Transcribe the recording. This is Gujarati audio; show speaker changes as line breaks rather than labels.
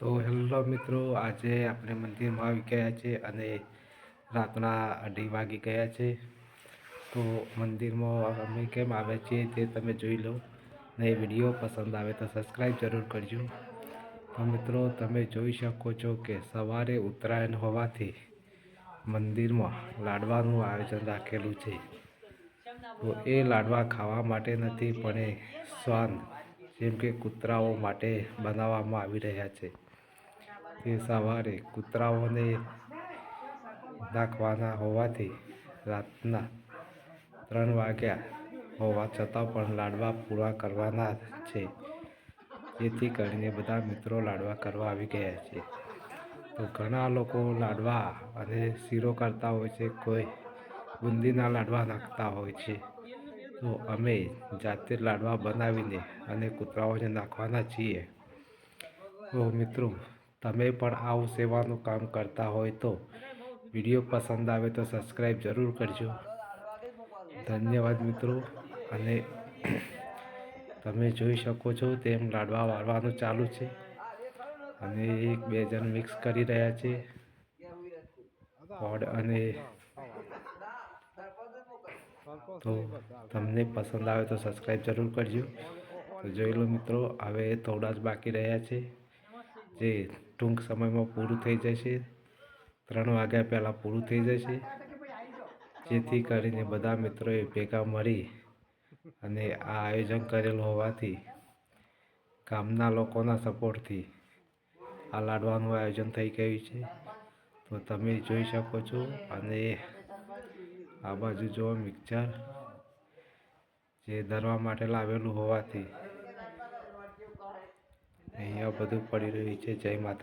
તો હેલો મિત્રો, આજે આપણે મંદિરમાં આવી ગયા છે અને રાતના અઢી વાગી ગયા છે. તો મંદિરમાં અમે કેમ આવે છે તે તમે જોઈ લો ને વીડિયો પસંદ આવે તો સબસ્ક્રાઈબ જરૂર કરજો. તો મિત્રો, તમે જોઈ શકો છો કે સવારે ઉત્તરાયણ હોવાથી મંદિરમાં લાડવાનું આયોજન રાખેલું છે. તો એ લાડવા ખાવા માટે નથી પણ એ શ્વાન જેમ કે કૂતરાઓ માટે બનાવવામાં આવી રહ્યા છે. તે સવારે કૂતરાઓને નાખવાના હોવાથી રાતના ત્રણ વાગ્યા હોવા છતાં પણ લાડવા પૂરા કરવાના છે. જેથી કરીને બધા મિત્રો લાડવા કરવા આવી ગયા છે. તો ઘણા લોકો લાડવા અને શીરો કરતા હોય છે, કોઈ બુંદીના લાડવા નાખતા હોય છે. તો અમે જાતે લાડવા બનાવીને અને કૂતરાઓને નાખવાના છીએ. તો મિત્રો તમે પણ આવું સેવાનું કામ કરતા હોય તો વીડિયો પસંદ આવે તો સબસ્ક્રાઈબ જરૂર કરજો. ધન્યવાદ મિત્રો. અને તમે જોઈ શકો છો તેમ લાડવા વાળવાનું ચાલુ છે. અને એક બે જણ મિક્સ કરી રહ્યા છે. ગોળ અને તો તમને પસંદ આવે તો સબસ્ક્રાઈબ જરૂર કરજો. તો જોઈ લો મિત્રો, હવે થોડા જ બાકી રહ્યા છે. જે ટૂંક સમયમાં પૂરું થઈ જશે ત્રણ વાગ્યા પહેલાં પૂરું થઈ જશે. જેથી કરીને બધા મિત્રોએ ભેગા મળી અને આ આયોજન કરેલું હોવાથી ગામના લોકોના સપોર્ટથી આ લાડવાનું આયોજન થઈ ગયું છે. તો તમે જોઈ શકો છો અને આ બાજુ જો મિક્સર જે ધરવા માટે લાવેલું હોવાથી અહીંયા બધું પડી રહ્યું છે. જય માતા